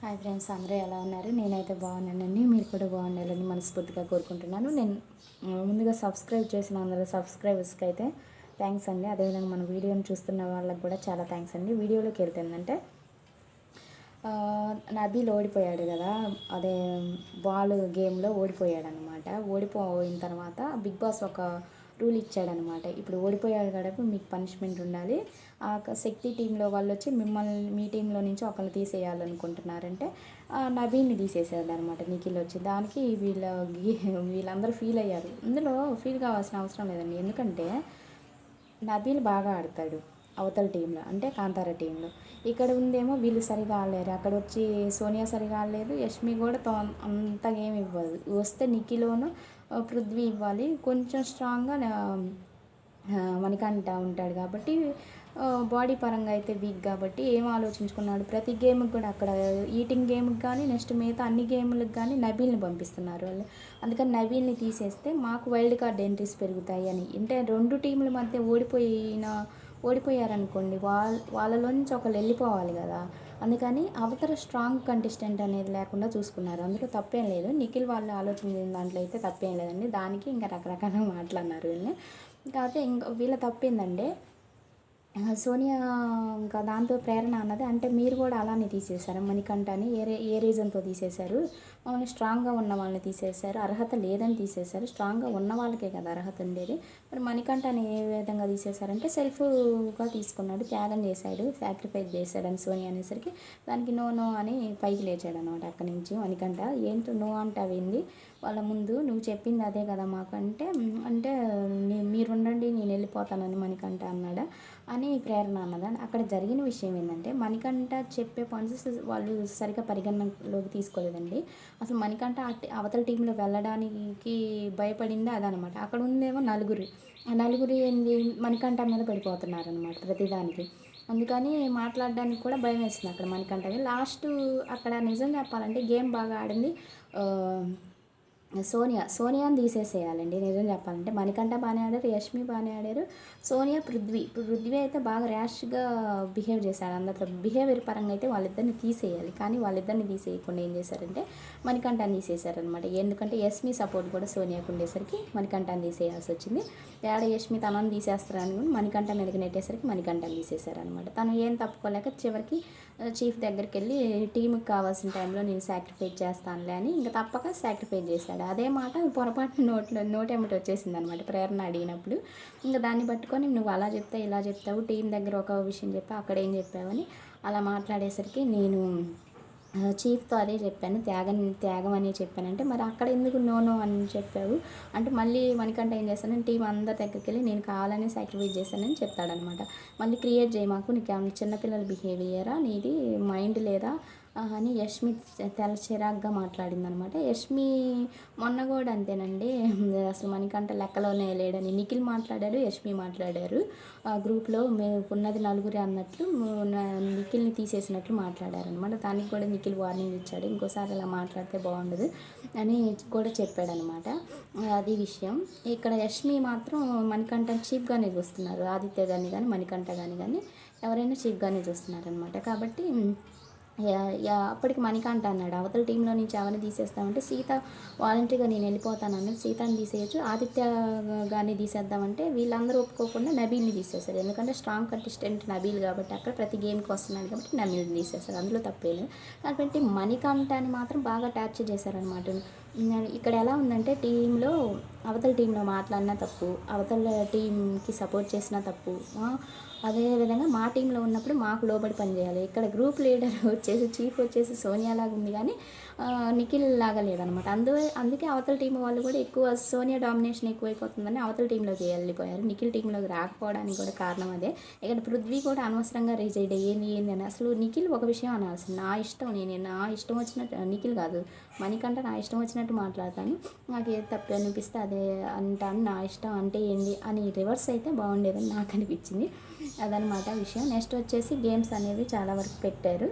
Hi friends అందరూ ఎలా ఉన్నారు? నేనైతే బాగున్నానండి. మీరు కూడా బాగుండాలని మనస్ఫూర్తిగా కోరుకుంటున్నాను. నేను ముందుగా సబ్స్క్రైబ్ చేసిన అందరూ సబ్స్క్రైబర్స్కి అయితే థ్యాంక్స్ అండి. అదేవిధంగా మన వీడియోని చూస్తున్న వాళ్ళకి కూడా చాలా థ్యాంక్స్ అండి. వీడియోలోకి వెళ్తుందంటే ఆ, నబీల్ ఓడిపోయాడు కదా. అదే బాల్ గేమ్లో ఓడిపోయాడు అనమాట ఓడిపోయిన తర్వాత బిగ్ బాస్ ఒక రూల్ ఇచ్చాడనమాట. ఇప్పుడు ఓడిపోయాడు కాబట్టి మీకు పనిష్మెంట్ ఉండాలి. ఆ శక్తి టీంలో వాళ్ళు వచ్చి మిమ్మల్ని మీ టీంలో నుంచి ఒకరిని తీసేయాలనుకుంటున్నారంటే నవీన్ని నబీల్ని తీసేసాడు అనమాట నిఖిల్ వచ్చి దానికి వీళ్ళ వీళ్ళందరూ ఫీల్ అయ్యారు. ఇందులో ఫీల్ కావాల్సిన అవసరం లేదండి. ఎందుకంటే నబీల్ బాగా ఆడతాడు అవతల టీంలో అంటే కాంతార టీంలో. ఇక్కడ ఉందేమో వీళ్ళు సరిగా ఆడలేరు. అక్కడ వచ్చి సోనియా సరిగా ఆడలేదు. యష్మి కూడా తో అంతగా ఏమి ఇవ్వదు. వస్తే నిఖిలోను పృథ్వీ ఇవ్వాలి. కొంచెం స్ట్రాంగ్గా మణికంట ఉంటాడు కాబట్టి బాడీ పరంగా అయితే వీక్ కాబట్టి ఏం ఆలోచించుకున్నాడు? ప్రతి గేమ్కి కూడా అక్కడ ఈటింగ్ గేమ్కి కానీ నెక్స్ట్ మిగతా అన్ని గేములకు కానీ నబీల్ని పంపిస్తున్నారు వాళ్ళు. అందుకని నబీల్ని తీసేస్తే మాకు వైల్డ్ కార్డ్ ఎంట్రీస్ పెరుగుతాయి అని. అంటే రెండు టీంల మధ్య ఓడిపోయిన ఓడిపోయారనుకోండి వాళ్ళ వాళ్ళలోంచి ఒకళ్ళు వెళ్ళిపోవాలి కదా. అందుకని అవతల స్ట్రాంగ్ కంటెస్టెంట్ అనేది లేకుండా చూసుకున్నారు. అందులో తప్పేం లేదు. నిఖిల్ వాళ్ళు ఆలోచించిన దాంట్లో అయితే తప్పేం లేదండి. దానికి ఇంకా రకరకాల మాట్లాడినారు వీళ్ళని కాకపోతే ఇంకా వీళ్ళ తప్పేందంటే సోనియా ఇంకా దాంతో ప్రేరణ అన్నది. అంటే మీరు కూడా అలానే తీసేశారు? మణికంఠని ఏ రే- ఏ రీజన్తో తీసేశారు? మమ్మల్ని స్ట్రాంగ్గా ఉన్న వాళ్ళని తీసేశారు. అర్హత లేదని తీసేశారు. స్ట్రాంగ్గా ఉన్న వాళ్ళకే కదా అర్హత ఉండేది. మరి మణికంఠని ఏ విధంగా తీసేశారంటే సెల్ఫ్గా తీసుకున్నాడు. త్యాగం చేశాడు. సాక్రిఫైస్ చేశాడు అని సోనియా అనేసరికి. దానికి నో నో అని పైకి లేచాడు అనమాట అక్కడి నుంచి మణికంఠ. ఏంటో నో అంటావేంది వాళ్ళ ముందు నువ్వు చెప్పింది అదే కదా మాకు అంటే అంటే మీరు ఉండండి నేను వెళ్ళిపోతానని మణికంఠ అన్నాడు? అని ప్రేరణ అన్నదా. అక్కడ జరిగిన విషయం ఏంటంటే మణికంఠ చెప్పే పాయింట్స్ వాళ్ళు సరిగ్గా పరిగణనలోకి తీసుకోలేదండి. అసలు మణికంఠ అవతల టీంలో వెళ్ళడానికి భయపడింది? అదనమాట. అక్కడ ఉందేమో నలుగురు. ఆ నలుగురు ఏంది? మణికంఠ మీద పడిపోతున్నారు అనమాట ప్రతిదానికి. అందుకని మాట్లాడడానికి కూడా భయం వేస్తుంది అక్కడ మణికంఠకి. లాస్ట్ అక్కడ నిజం చెప్పాలంటే గేమ్ బాగా ఆడింది సోనియా సోనియాని తీసేసేయాలండి. నిజం చెప్పాలంటే మణికంఠ బాగానే ఆడారు యష్మి బాగానే ఆడారు. సోనియా పృథ్వీ పృథ్వీ అయితే బాగా ర్యాష్గా బిహేవ్ చేశాడు. అందరితో బిహేవియర్ పరంగా అయితే వాళ్ళిద్దరిని తీసేయాలి. కానీ వాళ్ళిద్దరిని తీసేయకుండా ఏం చేశారంటే మణికంఠాన్ని తీసేశారనమాట ఎందుకంటే యష్మి సపోర్ట్ కూడా సోనియాకు ఉండేసరికి మణికంఠాన్ని తీసేయాల్సి వచ్చింది. తేడా యష్మి తనని తీసేస్తారని మణికంఠ మీదకి నెట్టేసరికి మణికంఠాన్ని తీసేశారనమాట తను ఏం తప్పుకోలేక చివరికి చీఫ్ దగ్గరికి వెళ్ళి టీంకి కావాల్సిన టైంలో నేను సాక్రిఫైస్ చేస్తానులే అని ఇంకా తప్పక సాక్రిఫైస్ చేశాడు. అదే మాట పొరపాటు నోట్లో నోటెమ్మటి వచ్చేసింది అనమాట ప్రేరణ అడిగినప్పుడు. ఇంకా దాన్ని పట్టుకొని నువ్వు అలా చెప్తావు ఇలా చెప్తావు టీం దగ్గర ఒక విషయం చెప్పావు అక్కడ ఏం చెప్పావని అలా మాట్లాడేసరికి నేను చీఫ్తో అదే చెప్పాను త్యాగం త్యాగం అని చెప్పానంటే మరి అక్కడ ఎందుకు నో నో అని చెప్పావు? అంటే మళ్ళీ మనకంటే ఏం చేస్తాను టీం అందరి దగ్గరికి వెళ్ళి నేను కావాలనే సాక్రిఫైస్ చేశానని చెప్తాడనమాట. మళ్ళీ క్రియేట్ చేయ మాకు నీకు చిన్నపిల్లల బిహేవియరా నీది మైండ్ లేదా? అని యష్మి తెల చిరాగ్గా మాట్లాడిందనమాట. యష్మి మొన్న కూడా అంతేనండి. అసలు మనకంటే లెక్కలోనే లేడని నిఖిల్ మాట్లాడారు యష్మి మాట్లాడారు. ఆ గ్రూప్లో మేము ఉన్నది నలుగురే అన్నట్లు నిఖిల్ని తీసేసినట్లు మాట్లాడారు అనమాట దానికి కూడా నిఖిల్ వార్నింగ్ ఇచ్చాడు. ఇంకోసారి అలా మాట్లాడితే బాగుండదు అని కూడా చెప్పాడనమాట. అది విషయం. ఇక్కడ యష్మి మాత్రం మణికంఠ చీప్గానే చూస్తున్నారు. ఆదిత్య కానీ కానీ మణికంఠ కానీ కానీ ఎవరైనా చీప్గానే చూస్తున్నారనమాట. కాబట్టి అప్పటికి మణికంఠ అన్నాడు. అవతల టీంలో నుంచి ఎవరిని తీసేస్తామంటే సీత వాలంటీర్గా నేను వెళ్ళిపోతాను అన్నది సీతని తీసేయచ్చు. ఆదిత్య గారిని తీసేద్దామంటే వీళ్ళందరూ ఒప్పుకోకుండా నబీల్ని తీసేశారు ఎందుకంటే స్ట్రాంగ్ కంటెస్టెంట్ నబీల్ కాబట్టి అక్కడ ప్రతి గేమ్కి వస్తున్నాడు కాబట్టి నబీల్ని తీసేశారు అందులో తప్పేలేదు కాబట్టి మణికంఠని మాత్రం బాగా టార్చర్ చేశారనమాట ఇక్కడ ఎలా ఉందంటే టీంలో అవతల టీంలో మాట్లాడినా తప్పు అవతల టీంకి సపోర్ట్ చేసినా తప్పు అదేవిధంగా మా టీంలో ఉన్నప్పుడు మాకు లోబడి పనిచేయాలి ఇక్కడ గ్రూప్ లీడర్ వచ్చేసి చీఫ్ వచ్చేసి సోనియా లాగా ఉంది కానీ నిఖిల్ లాగా లేదనమాట. అందు అందుకే అవతల టీం వాళ్ళు కూడా ఎక్కువ సోనియా డామినేషన్ ఎక్కువైపోతుందని అవతల టీంలోకి వెళ్ళిపోయారు. నిఖిల్ టీంలోకి రాకపోవడానికి కూడా కారణం అదే. ఇక్కడ పృథ్వీ కూడా అనవసరంగా రిజైడ్ ఏంది ఏంది అని అసలు నిఖిల్ ఒక విషయం అనాల్సింది. నా ఇష్టం నేను నా ఇష్టం వచ్చినట్టు నిఖిల్ కాదు మణికంటే నా ఇష్టం వచ్చినట్టు మాట్లాడతాను. నాకు ఏది తప్పు అనిపిస్తే అదే అంటాను. నా ఇష్టం అంటే ఏంది అని రివర్స్ అయితే బాగుండేదని నాకు అనిపించింది. అదనమాట విషయం. నెక్స్ట్ వచ్చేసి గేమ్స్ అనేవి చాలా వరకు పెట్టారు.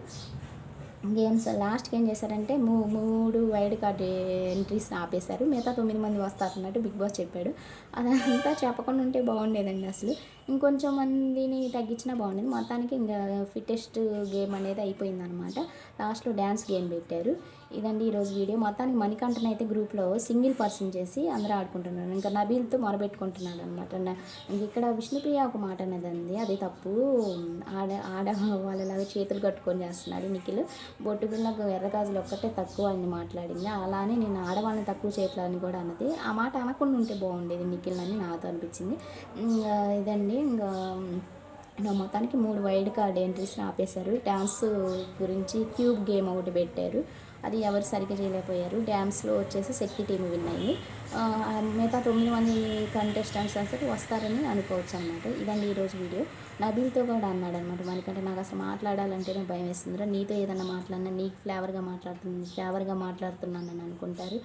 గేమ్స్ లాస్ట్కి ఏం చేశారంటే మూ మూడు వైడ్ కార్డ్ ఎంట్రీస్ ఆపేశారు. మిగతా తొమ్మిది మంది వస్తారన్నట్టు బిగ్ బాస్ చెప్పాడు. అదంతా చెప్పకుండా ఉంటే బాగుండేదండి అసలు. ఇంకొంచెం మందిని తగ్గించినా బాగుండేది. మొత్తానికి ఇంకా ఫిట్టెస్ట్ గేమ్ అనేది అయిపోయిందనమాట లాస్ట్లో డ్యాన్స్ గేమ్ పెట్టారు. ఇదండి ఈరోజు వీడియో. మొత్తానికి మణికంఠన్ అయితే గ్రూప్లో సింగిల్ పర్సన్ చేసి అందరూ ఆడుకుంటున్నారు. ఇంకా నబీల్తో మొరబెట్టుకుంటున్నాడు అనమాట ఇక్కడ విష్ణుప్రియ ఒక మాట అనేది అంది అది తప్పు. ఆడ ఆడ వాళ్ళలాగా చేతులు కట్టుకొని చేస్తున్నాడు నిఖిల్. బొట్టు పిల్లకు ఎర్రగాజులు ఒక్కటే తక్కువ అని మాట్లాడింది. అలానే నేను ఆడవాళ్ళని తక్కువ చేయట్లని కూడా అన్నది. ఆ మాట అనకుండా ఉంటే బాగుండేది నిఖిల్ అని నాతో అనిపించింది. ఇదండి. ఇంకా నా మొత్తానికి మూడు వైల్డ్ కార్డ్ ఎంట్రీస్ని ఆపేశారు. డ్యాన్స్ గురించి క్యూబ్ గేమ్ ఒకటి పెట్టారు. అది ఎవరు సరిగ్గా చేయలేకపోయారు. డ్యాన్స్లో వచ్చేసి శక్తి టీం విన్ అయింది. మిగతా తొమ్మిది మంది కంటెస్టెంట్స్ అసలు వస్తారని అనుకోవచ్చు అనమాట ఇదండి ఈరోజు వీడియో. నబీల్తో కూడా అన్నాడు అనమాట మనకంటే నాకు అసలు మాట్లాడాలంటేనే భయం వేస్తుందిరా. నీతో ఏదైనా మాట్లాడినా నీకు ఫ్లేవర్గా మాట్లాడుతుంది ఫ్లేవర్గా మాట్లాడుతున్నాను అని అనుకుంటారు.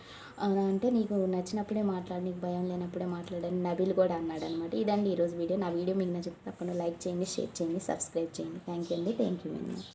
అంటే నీకు నచ్చినప్పుడే మాట్లాడి నీకు భయం లేనప్పుడే మాట్లాడని నబీల్ కూడా అన్నాడు అనమాట ఇదండి ఈరోజు వీడియో. నా వీడియో మీకు నచ్చితే తప్పకుండా లైక్ చేయండి షేర్ చేయండి సబ్స్క్రైబ్ చేయండి. థ్యాంక్ యూ అండి. Thank you very much.